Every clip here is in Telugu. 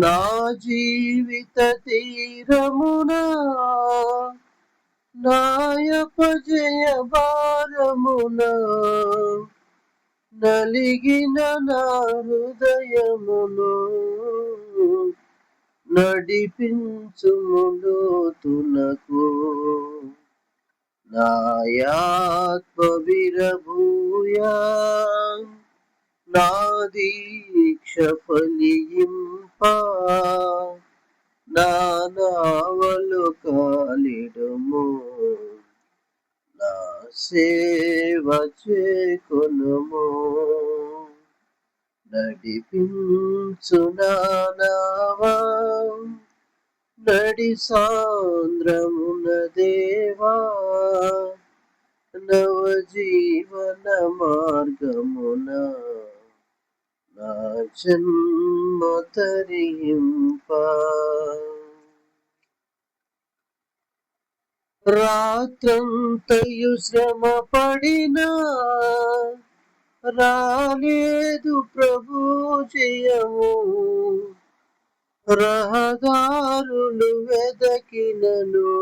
నా జీవిత తీరమున నాయపజయ భారమున నలిగిన నా హృదయమును నడిపించుములోతునకు నాయాత్మ విరభూయా నా దీక్ష ఫలింప నాదావలు కాలిడము. నా సేవ చేకొనుము. నడిపించునావా నడి సాంద్రమున దేవా. నవజీవన మార్గమున నా జన్మ తరింప రాత్రంతయు శ్రమ పడినా రాలేదు ప్రభు జయము. రహదారులు వెదకినను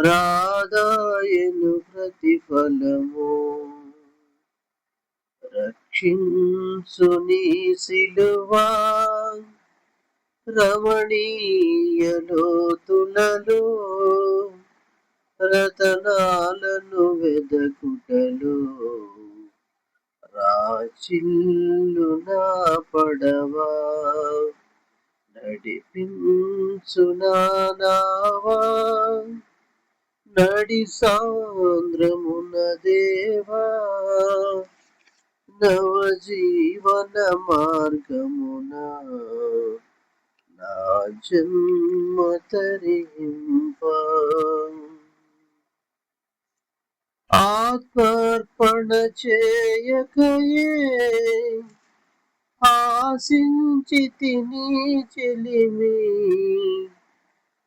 రాదాయను ప్రతిఫలము. రక్షించు నీ సిలువా రమణీయలోతులలో రతనాలను వెదకుటలో రాచిల్లు నా పడవా నడిపించునావా నడి సాంద్రమునదే మానవ జీవన మార్గమున నా జన్మ తరింప. ఆత్మర్పణ చేయకయే ఆశించితిని చెలిమి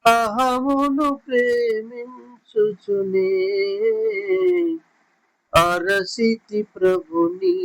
అహమును ప్రేమించుచునే. అరసితి ప్రభుని